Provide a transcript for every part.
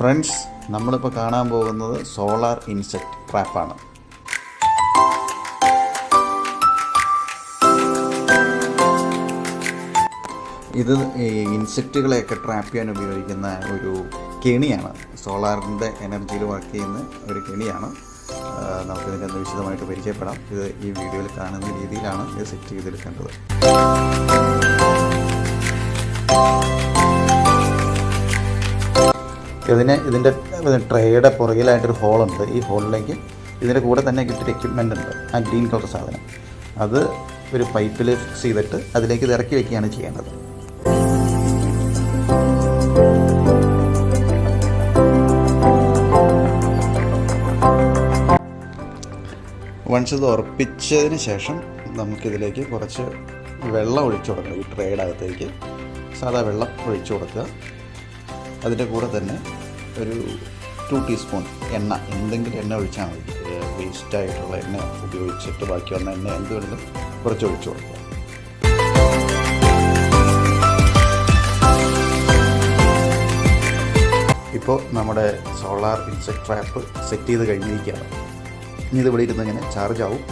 Friends നമ്മളിപ്പോൾ കാണാൻ പോകുന്നത് സോളാർ ഇൻസെക്ട് ട്രാപ്പാണ്. ഇത് ഇൻസെക്റ്റുകളെയൊക്കെ ട്രാപ്പ് ചെയ്യാൻ ഉപയോഗിക്കുന്ന ഒരു കെണിയാണ്. സോളാറിന്റെ എനർജിയിൽ വർക്ക് ചെയ്യുന്ന ഒരു കെണിയാണ്. നമുക്കിതിന്റെ വിശദമായിട്ട് പരിചയപ്പെടാം. ഇത് ഈ വീഡിയോയിൽ കാണുന്ന രീതിയിലാണ് ഇത് സെറ്റ് ചെയ്തെടുക്കേണ്ടത്. ഇതിന് ഇതിന്റെ ട്രേയുടെ പുറകിലായിട്ടൊരു ഹോളുണ്ട് ഈ ഹോളിലേക്ക് ഇതിന്റെ കൂടെ തന്നെ കിട്ടിയൊരു എക്യുപ്മെന്റ് ഉണ്ട്. ആ ഗ്രീൻ കളർ സാധനം. അത് ഒരു പൈപ്പിൽ ഫിക്സ് ചെയ്തിട്ട് അതിലേക്ക് ഇത് ഇറക്കി വയ്ക്കുകയാണ് ചെയ്യേണ്ടത്. വൺസ് ഇത് ഉറപ്പിച്ചതിന് ശേഷം നമുക്കിതിലേക്ക് കുറച്ച് വെള്ളം ഒഴിച്ചു കൊടുക്കണം. ഈ ട്രേയുടെ അകത്തേക്ക് സാധാ വെള്ളം ഒഴിച്ചു കൊടുക്കുക. അതിന്റെ കൂടെ തന്നെ ഒരു ടു ടീസ്പൂൺ എണ്ണ എന്തെങ്കിലും എണ്ണ ഒഴിച്ചാൽ മതി. വേസ്റ്റ് ആയിട്ടുള്ള എണ്ണ ഉപയോഗിച്ചിട്ട് ബാക്കി വന്ന എണ്ണ എന്ത് വേണമെങ്കിലും കുറച്ച് ഒഴിച്ചു കൊടുക്കുക ഇപ്പോൾ നമ്മുടെ സോളാർ ഇൻസെക്ട് ട്രാപ്പ് സെറ്റ് ചെയ്ത് കഴിഞ്ഞിരിക്കുകയാണ്. ഇനി ഇത് ഇരുന്ന് ഇങ്ങനെ ചാർജ് ആവും.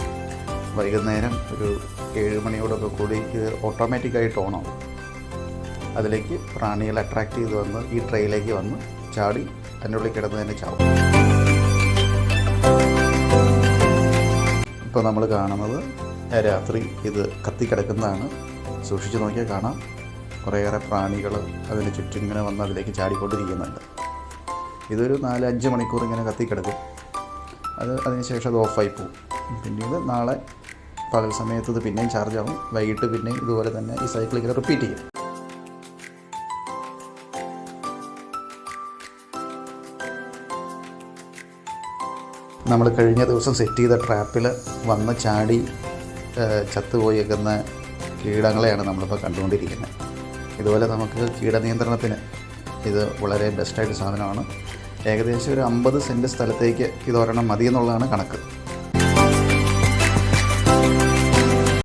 വൈകുന്നേരം ഒരു ഏഴ് മണിയോടൊക്കെ കൂടി ഇത് ഓട്ടോമാറ്റിക്കായിട്ട് ഓണാവും അതിലേക്ക് പ്രാണികളെ അട്രാക്ട് ചെയ്ത് വന്ന് ഈ ട്രെയിലേക്ക് വന്ന് ചാടി അതിന്റെ ഉള്ളിൽ കിടന്ന് തന്നെ ചാവും. ഇപ്പോൾ നമ്മൾ കാണുന്നത് രാത്രി ഇത് കത്തിക്കിടക്കുന്നതാണ് സൂക്ഷിച്ച് നോക്കിയാൽ കാണാം. കുറേയേറെ പ്രാണികൾ അതിന് ചുറ്റും ഇങ്ങനെ വന്ന് അതിലേക്ക് ചാടിക്കൊണ്ടിരിക്കുന്നുണ്ട്. ഇതൊരു നാല് അഞ്ച് മണിക്കൂർ ഇങ്ങനെ കത്തിക്കിടക്കും അത് അതിനുശേഷം അത് ഓഫായി പോകും പിന്നീട് നാളെ പകൽ സമയത്ത് ഇത് പിന്നെയും ചാർജ് ആവും. വൈകിട്ട് പിന്നെയും ഇതുപോലെ തന്നെ ഈ സൈക്കിൾ ഇങ്ങനെ റിപ്പീറ്റ് ചെയ്യും. നമ്മൾ കഴിഞ്ഞ ദിവസം സെറ്റ് ചെയ്ത ട്രാപ്പിൽ വന്ന് ചാടി ചത്തുപോയേക്കുന്ന കീടങ്ങളെയാണ് നമ്മളിപ്പോൾ കണ്ടുകൊണ്ടിരിക്കുന്നത്. ഇതുപോലെ നമുക്ക് കീടനിയന്ത്രണത്തിന് ഇത് വളരെ ബെസ്റ്റായിട്ട് സാധനമാണ്. ഏകദേശം ഒരു അമ്പത് സെന്റ് സ്ഥലത്തേക്ക് ഇതൊരെണ്ണം മതിയെന്നുള്ളതാണ് കണക്ക്.